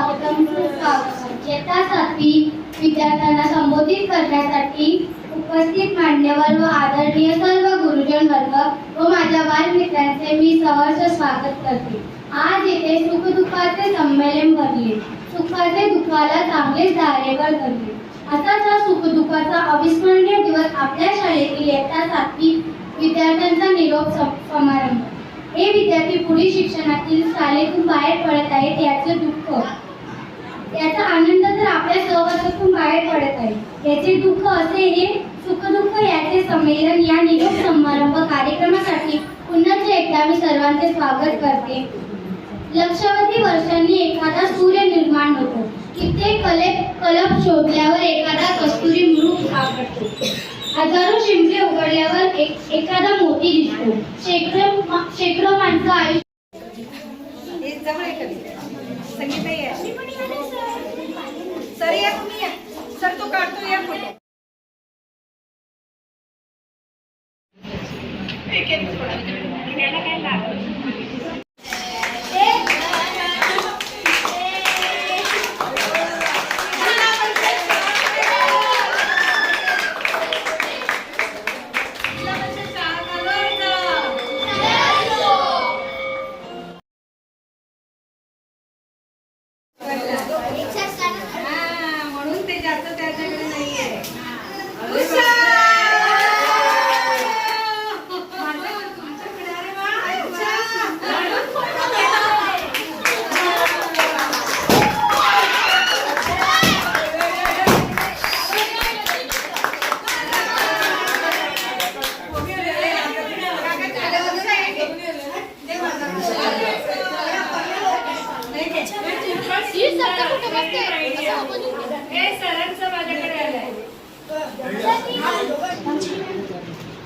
स्वागतम सुस्वागतम सातवी विद्यार्थ्यांना संबोधित करण्यासाठी उपस्थित मान्यवर व आदरणीय सर्व गुरुजन वर्ग व माझ्या बालमित्रांचे मी सहर्ष स्वागत करते. आज येथे सुखदुःखाचे संमेलन भरले. सुखाचे दुःखाला चांगलेच धारेवर धरले. असाच हा सुखदुःखाचा अविस्मरणीय दिवस आपल्या शाळेतील इयत्ता सातवी विद्यार्थ्यांचा निरोप सम- समारंभ. हे विद्यार्थी पुढील शिक्षणातील शाळेतून बाहेर पडत आहेत याचे दुःख. याचा आनंद तर आपल्या सहवासातून बाहेर पडत आहे. याचे दुःख असे हे सुखदुःख याचे संमेलन या निरोप समारंभ कार्यक्रमासाठी पुन्हा एकदा मी सर्वांचे स्वागत करते. लक्षावधी वर्षांनी एखादा सूर्य निर्माण होतो. कित्येक कले कलप शोधल्यावर एखादा कस्तुरी मृग सापडतो. हजारो शिंपले उघडल्यावर एक एखादा मोती दिसतो. शेकडो शेकडो माणसं आयुष्य हे जवळ आहे कधी संगीता या सर या तुम्ही या. सर तो काढतो या पुढे. काय लागत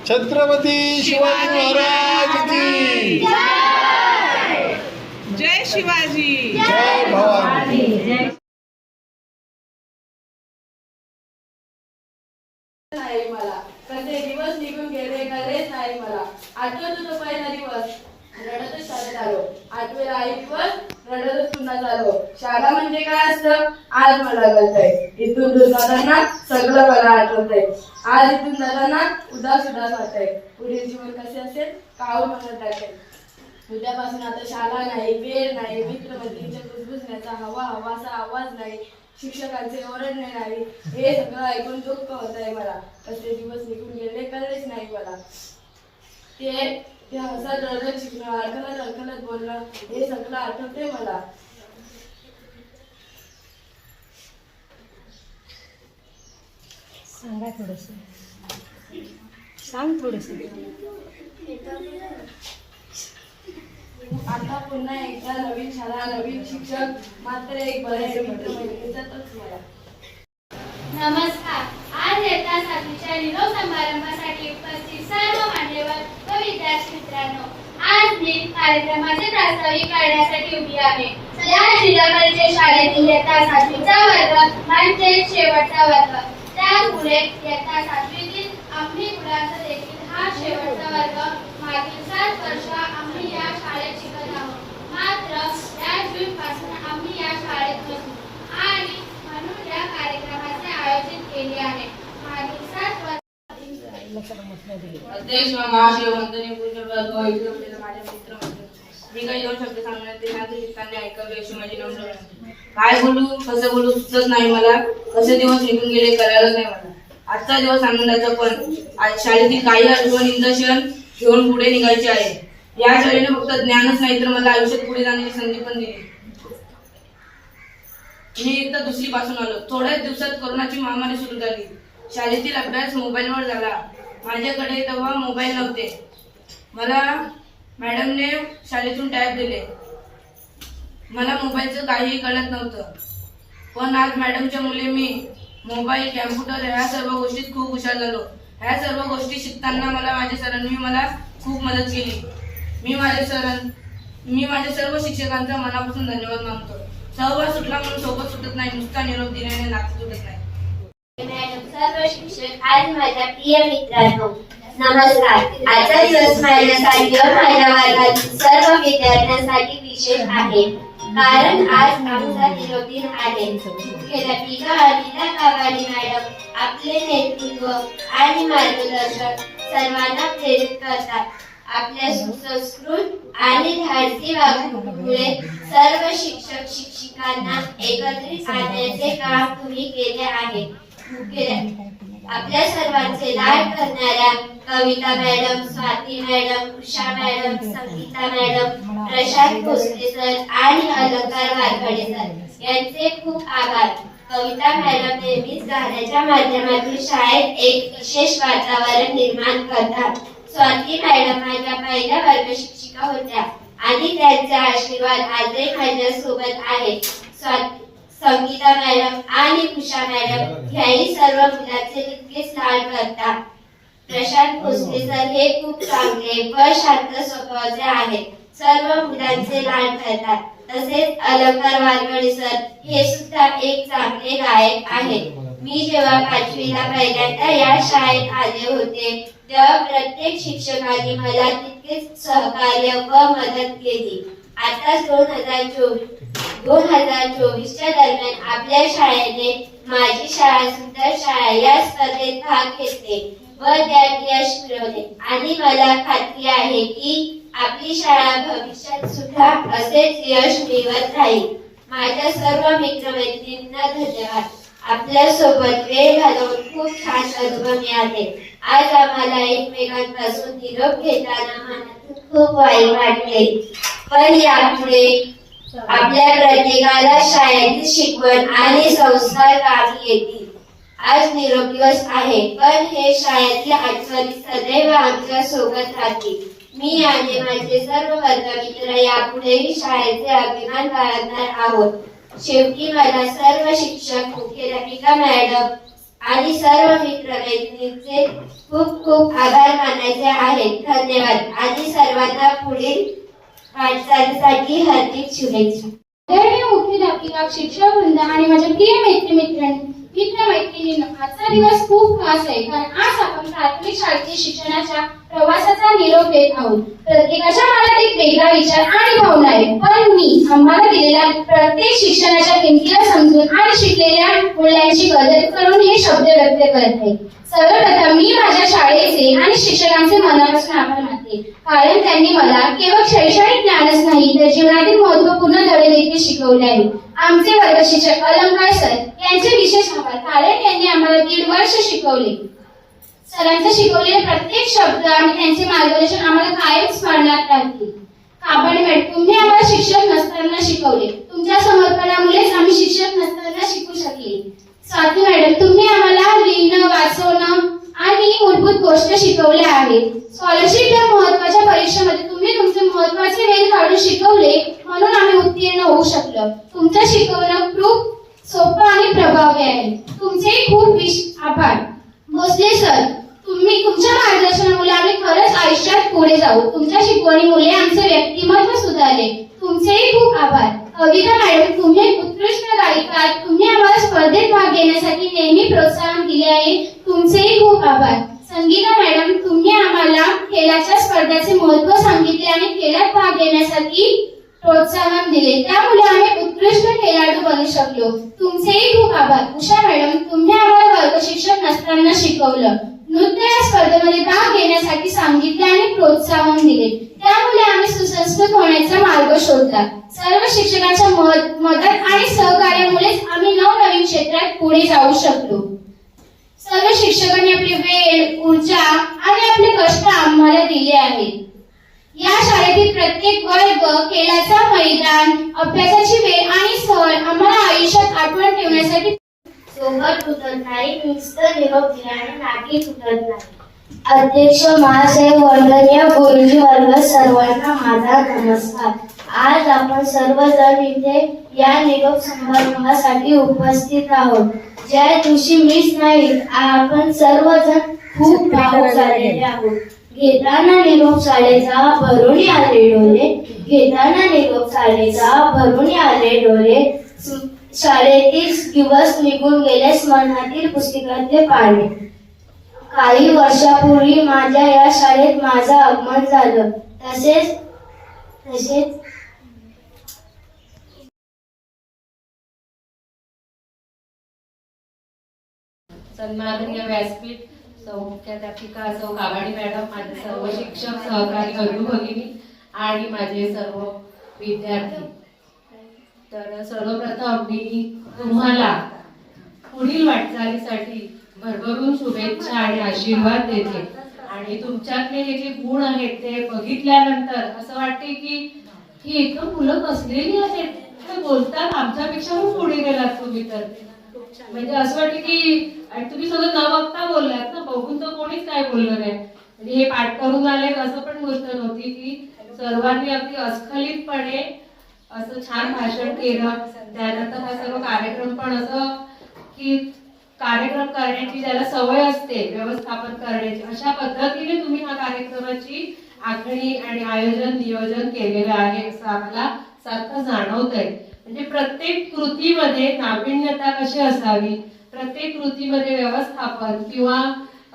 छत्रपती शिवाजी महाराज की. जय शिवाजी. जय भवानी नाही मला कसे दिवस निघून गेले कळलेच नाही मला आठवतो तो पहिला दिवस रडतच शाळेत आलो आठवेला आई दिवस रडतच पुन्हा झालो शाळा म्हणजे काय असतं आज मला कळतंय इथून जाताना सगळं मला आठवतंय. आज इथून जाताना उदास उदास वाटतंय. पुढील जीवन कसे असेल? काऊन म्हणत असेल उद्यापासून आता शाळा नाही वेळ नाही मित्रमैत्रिणीच्या कुजबुजण्याचा हवा हवाचा आवाज नाही शिक्षकांचे ओरडणे नाही. हे सगळं ऐकून दुःख होत आहे मला. कसे दिवस निघून गेले कळलेच नाही मला. ते ते हसत रडत शिकणं अडकलत अडकलत बोलणं हे सगळं आठवते मला. सांगा थोडस. सांग थोडस. आता पुन्हा एकदा नवीन शाळा नवीन शिक्षक मात्र एक बरे मला नमस्कार. आज येत्या सातवीच्या निरोप समारंभासाठी उपस्थित सर्व मान्यवर व विद्यार्थी मित्रांनो आज मी कार्यक्रमाचे प्रास्ताविक करण्यासाठी उभी आहे. या जिल्हा परिषद शाळेतील इयत्ता सातवीचा वर्ग म्हणजे शेवटचा वर्ग. त्यापुढे इयत्ता सातवीतील आम्ही मुलांचा देखील हा शेवटचा वर्ग मागील सात वर्ष आम्ही या शाळेत शिकत आहोत. मात्र या जून पासून आम्ही या शाळेत नसू आणि म्हणून या कार्यक्रमाचे आयोजन केले आहे. मागील सात वर्ष अध्यक्ष व महाशिव वंदनीय पूज्य वर्ग व इतर आपल्याला माझ्या मित्र मी काही दोन शब्द सांगणार ते शांत ऐकावे अशी माझी नम्र काय बोलू कसं बोलू सुचत नाही मला. कसे दिवस निघून गेले करायलाच नाही मला. आजचा दिवस आनंदाचा पण. आज शाळेतील काही आठवण इंदर्शन घेऊन पुढे निघायचे आहे. या शाळेने फक्त ज्ञानच नाही तर मला आयुष्यात पुढे जाण्याची संधी पण दिली. मी एकदा दुसरी पासून आलो. थोड्याच दिवसात कोरोनाची महामारी सुरू झाली. शाळेतील अभ्यास मोबाईलवर झाला. माझ्याकडे तेव्हा मोबाईल नव्हते. मला मॅडमने शाळेतून टॅब दिले. मला मोबाईलचं काहीही कळत नव्हतं. पण आज मॅडमच्या मुले मी मोबाईल कॅम्प्युटर ह्या सर्व गोष्टीत खूप हुशार झालो. ह्या सर्व गोष्टी शिकताना मला माझ्या सरांनी मला खूप मदत केली. मी माझ्या सरां मी माझ्या सर्व शिक्षकांचा मनापासून धन्यवाद मानतो. सहवास सुटला म्हणून सोबत सुटत नाही नुसता निरोप दिल्याने नाच सुटत नाही. सर्व शिक्षक आज माझ्या प्रिय मित्रांनो नमस्कार. आजचा दिवस माझ्यासाठी माझ्या वर्गातील सर्व विद्यार्थ्यांसाठी विशेष आहे. कारण आज आमचा निरोप दिन आहे मुख्याध्यापिका अनिता कावाडी मॅडम आपले नेतृत्व आणि मार्गदर्शन सर्वांना प्रेरित करतात. आपल्या सुसंस्कृत आणि धाडसी वागणुकीमुळे सर्व शिक्षक शिक्षिकांना एकत्रित आणण्याचे काम तुम्ही केले आहे. आपल्या सर्वांचे लाड करणाऱ्या Kavita madam Swati madam Usha madam Sangeeta madam Prashant Bhosale sir आणि अलंकार वारखडे सर यांचे खूप आभार. कविता मॅडम नेहमीच गाण्याच्या माध्यमातून शाळेत एक विशेष वातावरण निर्माण करतात. स्वाती मॅडम माझ्या पहिल्या वर्ग शिक्षिका होत्या आणि त्यांचा आशीर्वाद आजही माझ्या सोबत आहे स्वाती संगीता मॅडम आणि उषा मॅडम ह्याही सर्व मुलाचे तितकेच लाड करतात. प्रशांत भोसले सर हे खूप चांगले व शांत स्वभावाचे आहेत. सर्व मुलांचे लाड करतात. तसेच अलंकार वालवडे सर हे सुद्धा एक चांगले गायक आहेत. मी जेव्हा पाचवीला पहिल्यांदा या शाळेत आले होते तेव्हा प्रत्येक शिक्षकांनी मला तितकेच सहकार्य व मदत केली. आता दोन हजार चोवीस दोन हजार चोवीसच्या दरम्यान आपल्या शाळेने माझी शाळा सुंदर शाळा या स्पर्धेत भाग घेतले व त्यात यश मिळवले. आणि मला खात्री आहे की आपली शाळा भविष्यात सुद्धा असेच यश मिळवत राहील. माझ्या सर्व मित्रमैत्रिणींना धन्यवाद. आपल्यासोबत वेळ घालवून खूप छान अनुभव मिळाले. आज आम्हाला एकमेकांपासून निरोप घेताना मनात खूप वाईट वाटले. पण यापुढे आपल्या प्रत्येकाला शाळेतील शिकवण आणि संस्कार कामी येतील. आज निरोप दिवस आहे पण हे शाळेतील आठवणी सदैव आमच्यासोबत राहतील. मी आणि माझे सर्व वर्गमित्र यापुढेही शाळेचे अभिमान बाळगणार आहोत. शेवटी मला सर्व शिक्षक मुख्याध्यापिका मॅडम आणि सर्व मित्रमैत्रिणींचे खूप खूप आभार मानायचे आहेत. धन्यवाद. आणि सर्वांना पुढील वाटचालीसाठी हार्दिक शुभेच्छा. आदरणीय मुख्याध्यापिका शिक्षक वृंद आणि माझ्या प्रिय मैत्री मित्रांनी मित्र मैत्रिणींनो आजचा दिवस खूप खास आहे. कारण आज आपण प्राथमिक शाळेतील शिक्षणाच्या प्रवासाचा निरोप देत आहोत. प्रत्येकाच्या मनात एक वेगळा विचार आणि भावना आहे. पण मी आम्हाला दिलेल्या प्रत्येक शिक्षणाच्या किमतीला समजून आणि शिकलेल्या मूल्यांची कदर करून हे शब्द व्यक्त करते सर्वप्रथम मी माझ्या शाळेचे आणि शिक्षकांचे मनापासून आभार मानते. कारण त्यांनी मला केवळ शैक्षणिक ज्ञानच नाही तर जीवनातील महत्त्वपूर्ण धडे देखील शिकवले आहेत. आमचे वर्ग शिक्षक अलंकार सर यांचे विशेष आभार. कारण त्यांनी आम्हाला दीड वर्ष शिकवले. सरांचे शिकवलेले प्रत्येक शब्द आणि त्यांचे मार्गदर्शन आम्हाला कायम स्मरणात राहतील. काबड तुम्ही आम्हाला शिक्षक नसताना शिकवले तुमच्या समर्पणामुळेच आम्ही शिक्षक नसताना शिकू शकले स्वाती मॅडम तुम्ही आम्हाला लिहिणं वाचवणं आणि मूलभूत गोष्ट शिकवल्या आहेत स्कॉलरशिप या महत्त्वाच्या परीक्षेमध्ये तुम्ही तुमचे महत्त्वाचे वेळ काढून शिकवले म्हणून आम्ही उत्तीर्ण होऊ शकलो तुमचं शिकवणं खूप सोपं आणि प्रभावी आहे तुमचे खूप विश आभार भोसले सर तुम्ही तुमच्या मार्गदर्शनामुळे आम्ही खरंच आयुष्यात पुढे जाऊ तुमच्या शिकवणीमुळे आमचे व्यक्तिमत्व सुधारले तुमचेही खूप आभार कविता मॅडम तुम्ही एक उत्कृष्ट गायिका आहात. तुम्ही आम्हाला स्पर्धेत भाग घेण्यासाठी नेहमी प्रोत्साहन दिले आहे तुमचेही खूप आभार संगीता मॅडम तुम्ही आम्हाला खेळाच्या स्पर्धाचे महत्त्व सांगितले आणि खेळात भाग घेण्यासाठी प्रोत्साहन दिले. त्यामुळे आम्ही उत्कृष्ट खेळाडू बनू शकलो. तुमचेही खूप आभार. उषा मॅडम तुम्ही आम्हाला वर्ग शिक्षक नसताना शिकवलं. नृत्य या स्पर्धेमध्ये भाग घेण्यासाठी सांगितले आणि प्रोत्साहन दिले. त्यामुळे आम्ही सुसंस्कृत होण्याचा मार्ग शोधला. सर्व शिक्षकांच्या मदत आणि सहकार्यामुळेच आम्ही नवनवीन क्षेत्रात पुढे जाऊ शकलो. सर्व शिक्षकांनी आपली वेळ ऊर्जा आणि आपले कष्ट आम्हाला दिले आहेत. या शाळेतील प्रत्येक वर्ग खेळाचा मैदान अभ्यासाची वेळ आणि सहल आम्हाला आयुष्यात आठवण ठेवण्यासाठी सोबत तुटत नाही नुसतं निरोप दिल्याने नाटी तुटत नाही. अध्यक्ष महाशय वंदनीय गुरुजी वर्ग सर्वांना माझा नमस्कार. आज आपण सर्वजण इथे या निरोप समारंभासाठी उपस्थित आहोत. ज्या दिवशी मीच नाही आपण सर्वजण खूप भावूक झालेले आहोत. घेताना निरोप शाळेचा भरून आले डोले. घेताना निरोप शाळेचा भरून आले डोले. शाळेतील दिवस निघून गेले स्मरणातील पुस्तकातले पाने काही वर्षापूर्वी माझ्या या शाळेत माझं आगमन झालं. तसेच तसेच सन्माननीय व्यासपीठ सौख्याध्यापिका सौ काबाडी मॅडम माझे सर्व शिक्षक सहकारी बंधू भगिनी आणि माझे सर्व विद्यार्थी. तर सर्वप्रथम मी तुम्हाला पुढील वाटचालीसाठी भरभरून शुभेच्छा आणि आशीर्वाद देते. आणि तुमच्यातले हे जे गुण आहेत ते बघितल्यानंतर असं वाटते की ही एकदम मुलं कसलेली आहेत. ते बोलतात आमच्यापेक्षा पण पुढे गेलात तुम्ही तर. म्हणजे असं वाटते की आणि तुम्ही सगळं न बघता बोललात ना बघून तर कोणीच काय बोललं नाही म्हणजे हे पाठ करून आले असं पण गोष्ट नव्हती की सर्वांनी अगदी अस्खलितपणे असं छान भाषण केलं. त्यानंतर हा सर्व कार्यक्रम पण असं की कार्यक्रम करण्याची ज्याला सवय असते व्यवस्थापन करण्याची अशा पद्धतीने तुम्ही हा कार्यक्रमाची आखणी आणि आयोजन नियोजन केलेलं आहे असं आम्हाला सारखं जाणवत आहे म्हणजे प्रत्येक कृतीमध्ये नाविन्यता कशी असावी? प्रत्येक कृतीमध्ये व्यवस्थापन किंवा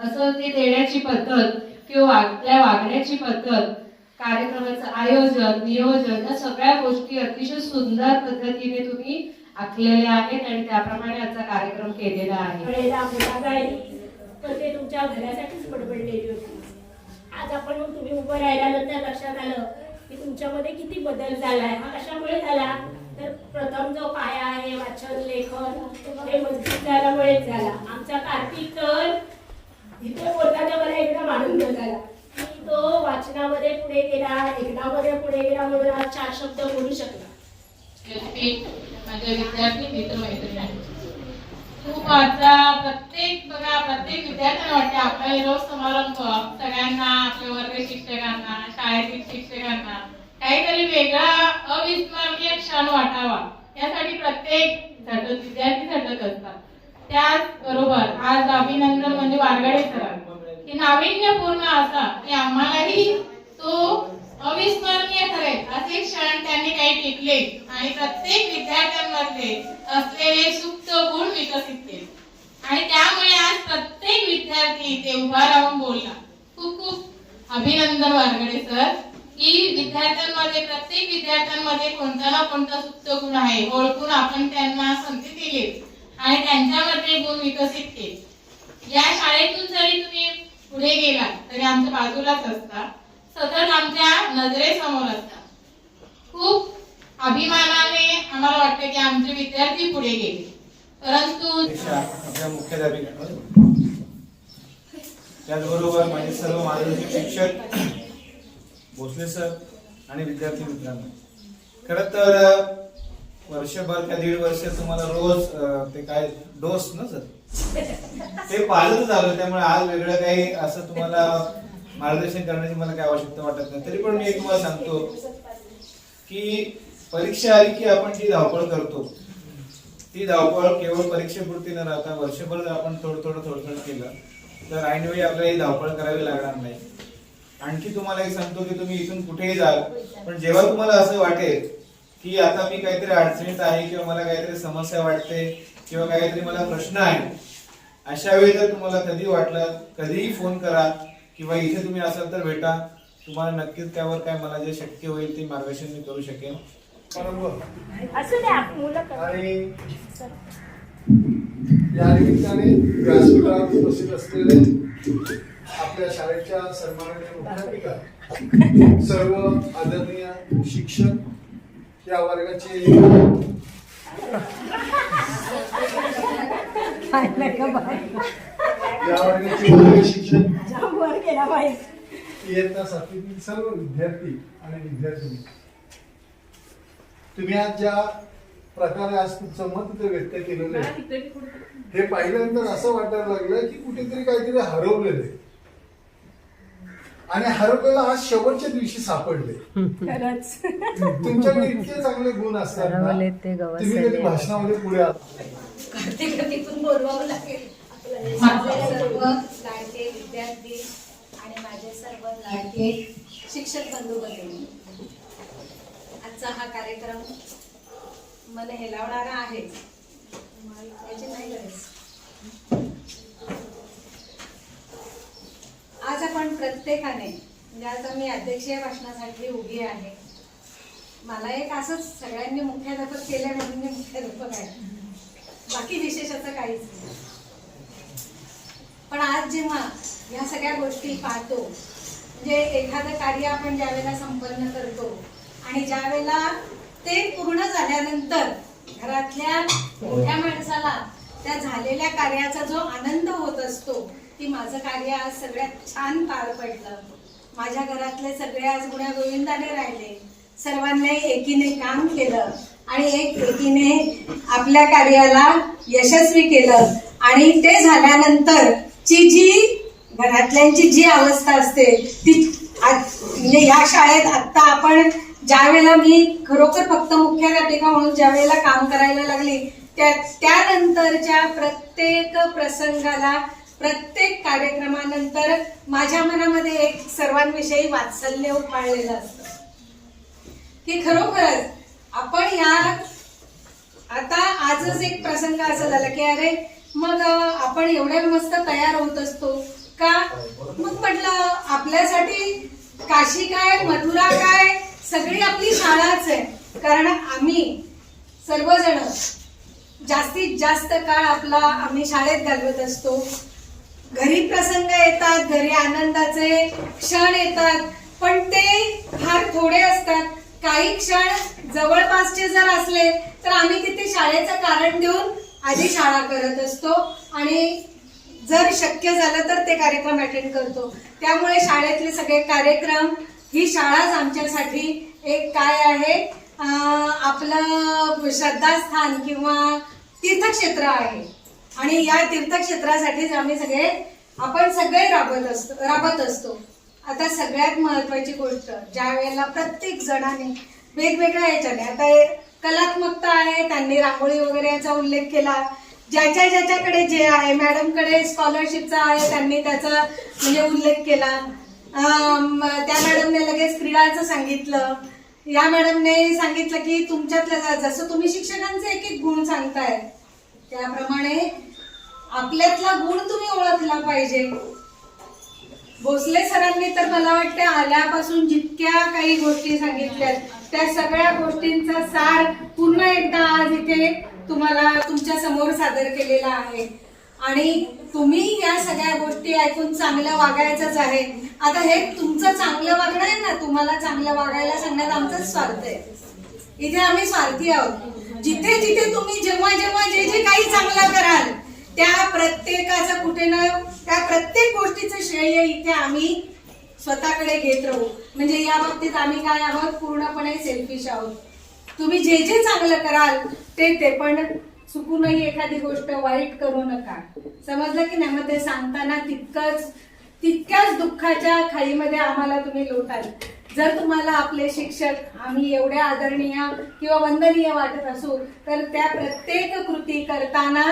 असं ते देण्याची पद्धत किंवा त्या वागण्याची पद्धत कार्यक्रमाचं आयोजन नियोजन या सगळ्या गोष्टी अतिशय सुंदर पद्धतीने तुम्ही आखलेल्या आहेत आणि त्याप्रमाणे आजचा कार्यक्रम केलेला आहे. तर ते तुमच्या घरासाठीच बडबडलेली होती. आज आपण तुम्ही उभं राहिल्यानंतर लक्षात आलं की तुमच्यामध्ये किती बदल झाला आहे. हा कशामुळे झाला? तर प्रथम जो पाया आहे वाचन लेखन हे मजबूत झाला. आमचा कार्तिक तर इथे बोलताना मला एकदम आनंद झाला की तो वाचनामध्ये पुढे गेला लेखनामध्ये पुढे गेला म्हणून आज चार शब्द बोलू शकला. माझ्या विद्यार्थी खूप आता प्रत्येक बघा प्रत्येक विद्यार्थ्यांना वाटते आपला रोज समारंभ सगळ्यांना आपल्या वर्ग शिक्षकांना शाळेतील शिक्षकांना. काहीतरी वेगळा अविस्मरणीय क्षण वाटावा. यासाठी प्रत्येक झटत विद्यार्थी झटत असतात. त्याचबरोबर आज अभिनंदन म्हणजे वारगडे सरांचं. की नाविन्यपूर्ण असा की आम्हालाही तो अविस्मरणीय ठरेल असे क्षण त्यांनी काही टिकले आणि प्रत्येक विद्यार्थ्यांमध्ये असलेले सुप्त गुण विकसित केले. आणि त्यामुळे आज प्रत्येक विद्यार्थी ते उभा राहून बोलला. खूप खूप अभिनंदन वारगडे सर. की विद्यार्थ्यांमध्ये प्रत्येक विद्यार्थ्यांमध्ये कोणता ना कोणता सुप्त गुण आहे ओळखून आपण त्यांना संधी दिली. आणि त्यांच्यामध्ये गुण विकसित केले. या शाळेतून जरी तुम्ही पुढे गेला तरी आमच्या बाजूलाच असता सतत आमच्या नजरेसमोर असतात. खूप अभिमानाने आम्हाला वाटतं की आमचे विद्यार्थी पुढे गेले. परंतु त्याचबरोबर माझे सर्व मार्गदर्शक शिक्षक भोसले सर आणि विद्यार्थी मित्रांनो. खरं तर वर्षभर का दीड वर्ष तुम्हाला रोज ते काय डोस ना सर? ते पाळतच आलो त्यामुळे आज वेगळं काही असं तुम्हाला मार्गदर्शन करण्याची मला काही आवश्यकता वाटत नाही. तरी पण मी तुम्हाला सांगतो की परीक्षा आली की आपण जी धावपळ करतो ती धावपळ केवळ परीक्षेपुरती न राहता वर्षभर जर आपण थोडं थोडं थोडं थोडं केलं तर ऐनवेळी आपल्याला ही धावपळ करावी लागणार नाही. आणखी तुम्हाला एक सांगतो की तुम्ही इथून कुठेही जाल पण जेव्हा तुम्हाला असं वाटेल की आता मी काहीतरी अडचणीत आहे किंवा मला काहीतरी समस्या वाटते किंवा काहीतरी मला प्रश्न आहे अशा वेळी जर तुम्हाला कधी वाटलं कधीही फोन करा किंवा इथे तुम्ही असाल तर भेटा. तुम्हाला नक्कीच त्यावर काय मला जे शक्य होईल ते मार्गदर्शन मी करू शकेन. आणि या निमित्ताने व्यासपीठावर उपस्थित असलेले आपल्या शाळेच्या सन्माननीय मुख्याधिका सर्व आदरणीय शिक्षक या वर्गाचे या वर्गाचे शिक्षक इयत्ता सातवीतील सर्व विद्यार्थी आणि विद्यार्थी तुम्ही आज ज्या प्रकारे आज तुमचं मत इथे व्यक्त केलेलं आहे हे पाहिल्यानंतर असं वाटायला लागलं की कुठेतरी काहीतरी हरवलेलं आहे. आणि हरवलेलं आज शेवटच्या दिवशी सापडले. खरंच. तुमच्याकडे इतके चांगले गुण असतात ना, तुम्ही कधी भाषणामध्ये पुढे आला तिथून बोलवावं लागेल. माझे सर्व लाडके विद्यार्थी आणि माझे सर्व लाडके शिक्षक बंधू भगिनी आजचा हा कार्यक्रम मला हेलावणारा आहे. याची नाही गरज. आज आपण प्रत्येकाने म्हणजे आज मी अध्यक्षीय भाषणासाठी उभी आहे. मला एक असंच सगळ्यांनी मुख्याध्यापक केलंय म्हणून मी मुख्याध्यापक आहे. बाकी विशेष असं काहीच नाही. पण आज जेव्हा या सगळ्या गोष्टी पाहतो म्हणजे एखादं कार्य आपण ज्यावेळेला संपन्न करतो आणि ज्यावेळेला ते पूर्ण झाल्यानंतर घरातल्या मोठ्या माणसाला त्या झालेल्या कार्याचा जो आनंद होत असतो की माझं कार्य आज सगळ्यात छान पार पडलं. माझ्या घरातले सगळे आज गुण्या गोविंदाने राहिले. सर्वांनी एकीने काम केलं आणि एक एकीने आपल्या कार्याला यशस्वी केलं. आणि ते झाल्यानंतर ची जी घरातल्यांची जी अवस्था असते ती म्हणजे या शाळेत आत्ता आपण ज्या वेळेला मी खरोखर फक्त मुख्याध्यापिका म्हणून ज्या वेळेला काम करायला लागली त्या त्यानंतरच्या प्रत्येक प्रसंगाला प्रत्येक कार्यक्रमानंतर माझ्या मनामध्ये एक सर्वांविषयी वात्सल्य उपाळलेलं असतं. की खरोखरच आपण या आता आजच एक प्रसंग असा झाला की अरे मग आपण एवढ्या मस्त तयार होत असतो का? मग म्हटलं आपल्यासाठी काशी काय मथुरा काय सगळी आपली शाळाच आहे. कारण आम्ही सर्वजण जास्तीत जास्त काळ आपला आम्ही शाळेत घालवत असतो. घरी प्रसंग येतात घरी आनंदाचे क्षण येतात. पण ते फार थोडे असतात. काही क्षण जवळपासचे जर असले तर आम्ही तिथे शाळेचं कारण देऊन आधी शाळा करत असतो. आणि जर शक्य झालं तर ते कार्यक्रम अटेंड करतो. त्यामुळे शाळेतले सगळे कार्यक्रम ही शाळाच आमच्यासाठी एक काय आहे? आपलं श्रद्धास्थान किंवा तीर्थक्षेत्र आहे. आणि या तीर्थक्षेत्रासाठीच आम्ही सगळे आपण सगळे राबत असतो राबत असतो. आता सगळ्यात महत्वाची गोष्ट ज्या वेळेला प्रत्येक जणाने वेगवेगळ्या याच्याने आता कलात्मकता आहे त्यांनी रांगोळी वगैरे याचा उल्लेख केला. ज्याच्या ज्याच्याकडे जे आहे मॅडमकडे स्कॉलरशिपचा आहे त्यांनी त्याचा म्हणजे उल्लेख केला. त्या मॅडमने लगेच क्रीडाचं सांगितलं. या मॅडमने सांगितलं की तुमच्यातलं जसं तुम्ही शिक्षकांचे एक एक गुण सांगताय त्याप्रमाणे आपल्यातला गुण तुम्ही ओळखला पाहिजे. भोसले सरांनी तर मला वाटते आल्यापासून जितक्या काही गोष्टी सांगितल्या त्या सगळ्या गोष्टींचा सार पुन्हा एकदा आज इथे तुम्हाला तुमच्यासमोर सादर केलेला आहे. आणि तुम्ही या सगळ्या गोष्टी ऐकून चांगलं वागायचंच आहे. आता हे तुमचं चांगलं वागणं आहे ना तुम्हाला चांगलं वागायला सांगण्यात आमचंच स्वार्थ आहे. इथे आम्ही स्वार्थी आहोत. जिथे जिथे तुम्ही जेव्हा जेव्हा जे जे काही चांगलं कराल त्या प्रत्येकाचं कुठे ना त्या प्रत्येक गोष्टीचं श्रेय इथे आम्ही स्वतःकडे घेत राहू. म्हणजे या बाबतीत आम्ही काय आहोत? पूर्णपणे सेल्फिश आहोत. तुम्ही जे जे चांगलं कराल ते ते पण चुकूनही एखादी गोष्ट वाईट करू नका. समजलं की नाही? मग ते सांगताना तितकंच तितक्याच दुःखाच्या खाईमध्ये आम्हाला तुम्ही लोटाल. जर तुम्हाला आपले शिक्षक आम्ही एवढ्या आदरणीय किंवा वंदनीय वाटत असू तर त्या प्रत्येक कृती करताना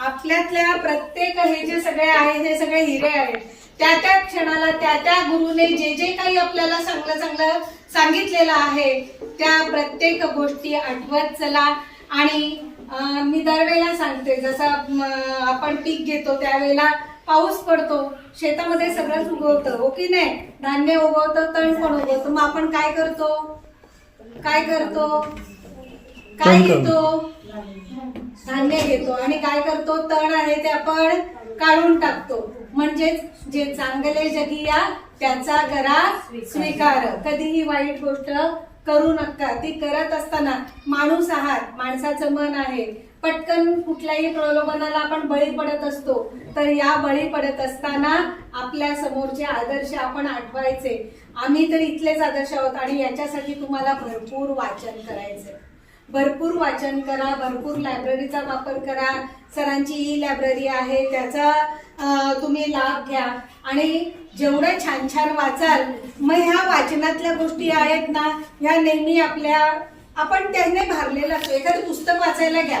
आपल्यातल्या प्रत्येक हे जे सगळे आहे हे सगळे हिरे आहेत त्या त्या क्षणाला त्या त्या गुरुने जे जे काही आपल्याला चांगलं चांगलं सांगितलेलं आहे त्या प्रत्येक गोष्टी आठवत चला. आणि मी दरवेळेला सांगते जसं आपण पीक घेतो त्यावेळेला पाऊस पडतो शेतामध्ये सगळंच उगवतं हो की नाही? धान्य उगवतं तण पण उगवतं. मग आपण काय करतो? काय करतो? काय घेतो? धान्य घेतो. आणि काय करतो? तण आहे ते आपण काढून टाकतो. म्हणजेच जे चांगले जगी या त्याचा करा स्वीकार. कधीही वाईट गोष्ट करू नका. ती करत असताना माणूस आहात. माणसाचं मन आहे. पटकन कुठल्याही प्रलोभनाला आपण बळी पडत असतो तर या बळी पडत असताना आपल्या समोरचे आदर्श आपण आठवायचे. आम्ही तर इथलेच आदर्श आहोत आणि याच्यासाठी तुम्हाला भरपूर वाचन करायचं भरपूर वाचन करा भरपूर लायब्ररीचा वापर करा. सरांची ई लायब्ररी आहे त्याचा तुम्ही लाभ घ्या. आणि जेवढं छान छान वाचाल मग ह्या वाचनातल्या गोष्टी आहेत ना ह्या नेहमी आपल्या आपण त्याने भारलेलं असतो. एखादं पुस्तक वाचायला घ्या.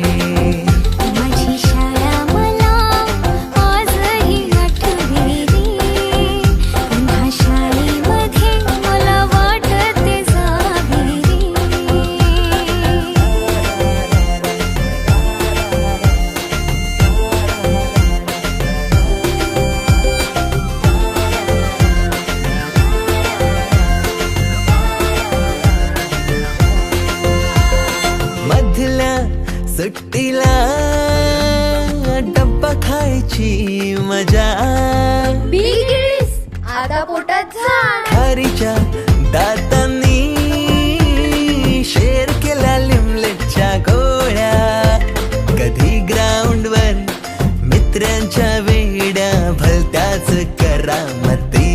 सुट्टीला डब्बा खायची मजा. आता पोटात झाड. खारीच्या दातांनी शेर केला लिमलेटच्या गोळ्या. कधी ग्राउंडवर मित्रांच्या वेड्या भलत्याच करामती.